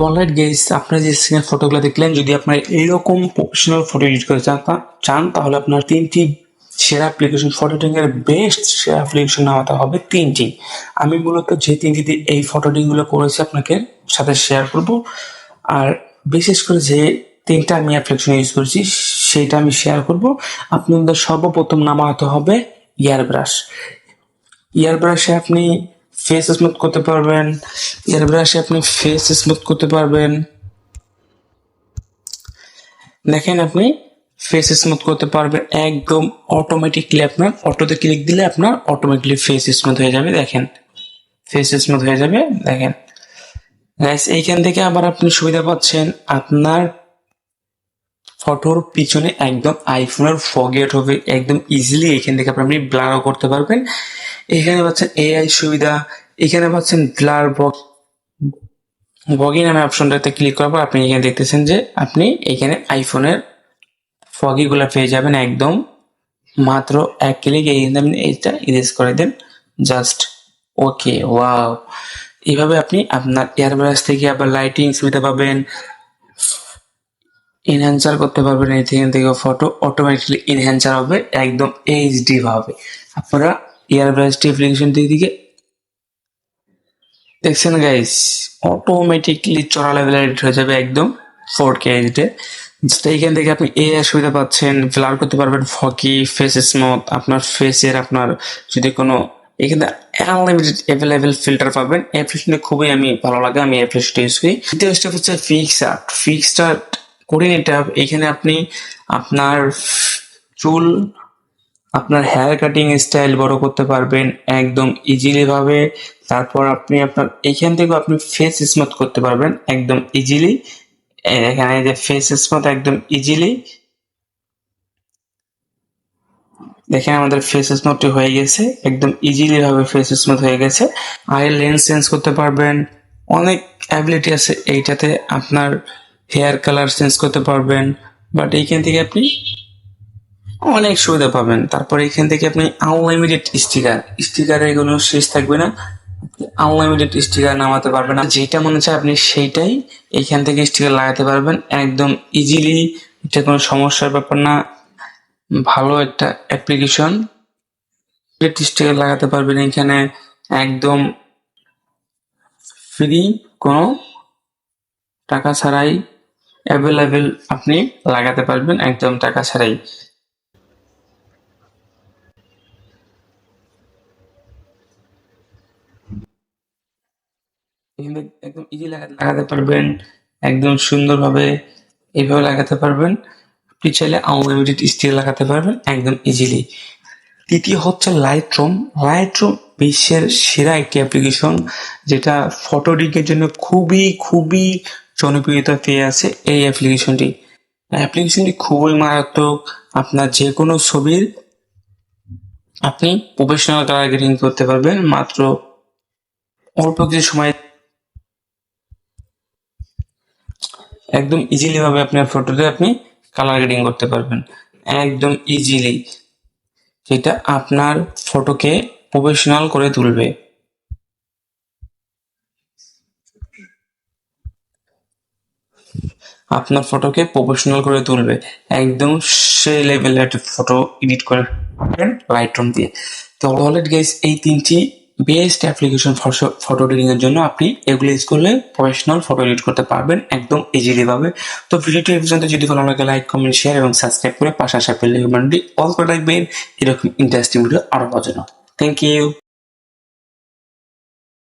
Alright guess আপনারা যে স্ক্রিনের ফটোগুলো দেখলেন, যদি আপনার এইরকম প্রফেশনাল ফটো এডিট করতে চান চান, তাহলে আপনার তিনটি সেরা অ্যাপ্লিকেশন ফটো এডিটিংয়ের বেস্ট সেরা অ্যাপ্লিকেশন নামাতে হবে তিনটি। আমি মূলত যে তিনটি দিয়ে এই ফটো এডিটিংগুলো করেছি, আপনাকে সাথে শেয়ার করব। আর বিশেষ করে যে তিনটা আমি অ্যাপ্লিকেশন ইউজ করেছি, সেইটা আমি শেয়ার করব। আপনাদের সর্বপ্রথম নামাতে হবে ইয়ার ব্রাশ ইয়ার ব্রাশে আপনি ফেস স্মুথ করতে পারবেন। ইয়ার ব্রাশে আপনি ফেস স্মুথ করতে পারবেন। দেখেন আপনি ফেস স্মুথ করতে পারবেন একদম অটোমেটিকলি আপনার অটোতে ক্লিক দিলে আপনার অটোমেটিকলি ফেস স্মুথ হয়ে যাবে, দেখেন। ফেস স্মুথ হয়ে যাবে, দেখেন। গাইস এইখান থেকে আবার আপনি সুবিধা পাচ্ছেন আপনার ফটোর পিছনে একদম আইফোনের ফগেট হবে। একদম ইজিলি এখান থেকে আপনি ব্লারও করতে পারবেন। এখানে পাচ্ছেন এআই সুবিধা, এখানে পাচ্ছেন ব্লার বক্স বগি নামে অপশনটাতে ক্লিক করার পর আপনি এখানে দেখতেছেন যে আপনি এখানে আইফোনের ফগিগুলো পেয়ে যাবেন একদম। মাত্র এক ক্লিক এখানে আপনি এইটা ইরেজ করে দেন। জাস্ট ওকে ওয়াও এইভাবে আপনি আপনার এয়ারব্রাশ থেকে আবার লাইটিং সুবিধা পাবেন। এনহ্যান্সার করতে পারবেন, এখান থেকে ফটো অটোমেটিকলি এনহ্যান্সার হবে, একদম এইচডি ভাবে। আপনারা এয়ারব্রাশটি অ্যাপ্লিকেশন দিক। দেখছেন গাইস অটোমেটিকলি চড়া লেভেলে এডিট হয়ে যাবে একদম ফোর কে এডিটে যেটা এখান থেকে আপনি এ সুবিধা পাচ্ছেন ব্লার করতে পারবেন ফকি ফেস স্মুথ আপনার ফেসের আপনার যদি কোনো এখানে আনলিমিটেড অ্যাভেলেবেল ফিল্টার পাবেন। অ্যাপ্লিকেশনে খুবই আমি ভালো লাগে, আমি অ্যাপ্লিকেশনটা ইউজ করি। দ্বিতীয় স্টেপ হচ্ছে ফিক্স আর্ট ফিক্সড আর্ট করে নিতে এখানে আপনি আপনার চুল আপনার হেয়ার কাটিং স্টাইল বড় করতে পারবেন, একদম ইজিলি ভাবে। তারপর আপনি আপনার, এখান থেকে আপনি ফেস স্মুথ করতে পারবেন, একদম ইজিলি এখানে যে ফেস স্মুথ একদম ইজিলি দেখেন আমাদের ফেস স্মুথটি হয়ে গেছে, একদম ইজিলি ভাবে ফেস স্মুথ হয়ে গেছে। আর লেন্স চেঞ্জ করতে পারবেন, অনেক অ্যাবিলিটি আছে এইটাতে। আপনার হেয়ার কালার চেঞ্জ করতে পারবেন বাট এইখান থেকে আপনি অনেক সুবিধা পাবেন। তারপর এখান থেকে আপনি আনলিমিটেড স্টিকার স্টিকারে এগুলো শেষ থাকবে না। আনলিমিটেড স্টিকার নামাতে পারবেন না। যেটা মনে হচ্ছে আপনি সেইটাই এইখান থেকে স্টিকার লাগাতে পারবেন। একদম ইজিলি এটা কোনো সমস্যার ব্যাপার না। ভালো একটা অ্যাপ্লিকেশন স্টিকার লাগাতে পারবেন এখানে। একদম ফ্রি কোনো টাকা ছাড়াই অ্যাভেলেবেল আপনি লাগাতে পারবেন। একদম টাকা ছাড়াই। একদম ইজি লাগাতে পারবেন। একদম সুন্দরভাবে এইভাবে লাগাতে পারবেন। আপনি চাইলে আনলিমিটেড স্টিল লাগাতে পারবেন একদম ইজিলি তৃতীয় হচ্ছে লাইট রুম লাইট রুম বিশ্বের সেরা একটি অ্যাপ্লিকেশন যেটা ফটো এডিটের জন্য খুবই খুবই জনপ্রিয়তা পেয়ে আছে এই অ্যাপ্লিকেশনটি অ্যাপ্লিকেশনটি খুবই মারাত্মক। আপনার যে কোনো ছবির আপনি প্রফেশনাল কালার গ্রেডিং করতে পারবেন। মাত্র অল্প কিছু সময় একদম ইজিলি ভাবে আপনার ফটোতে আপনি কালার গ্রেডিং করতে পারবেন। একদম ইজিলি যেটা আপনার ফটোকে প্রফেশনাল করে তুলবে। আপনার ফটোকে প্রফেশনাল করে তুলবে। একদম সেই লেভেলের ফটো এডিট করে লাইট রুম দিয়ে। তো অলরেডি গাইস এই তিনটি বেস্ট অ্যাপ্লিকেশন ফটো এডিটিং এর জন্য আপনি এগুলো ইউজ করলে প্রফেশনাল ফটো এডিট করতে পারবেন একদম ইজিলি ভাবে। তো ভিডিওটি পর্যন্ত। যদি ভালো লাগে লাইক কমেন্ট শেয়ার এবং সাবস্ক্রাইব করে পাশাপাশি ফেললে অল করে রাখবেন। এরকম ইন্টারেস্টিং ভিডিও আরও পাওয়ার জন্য। Thank you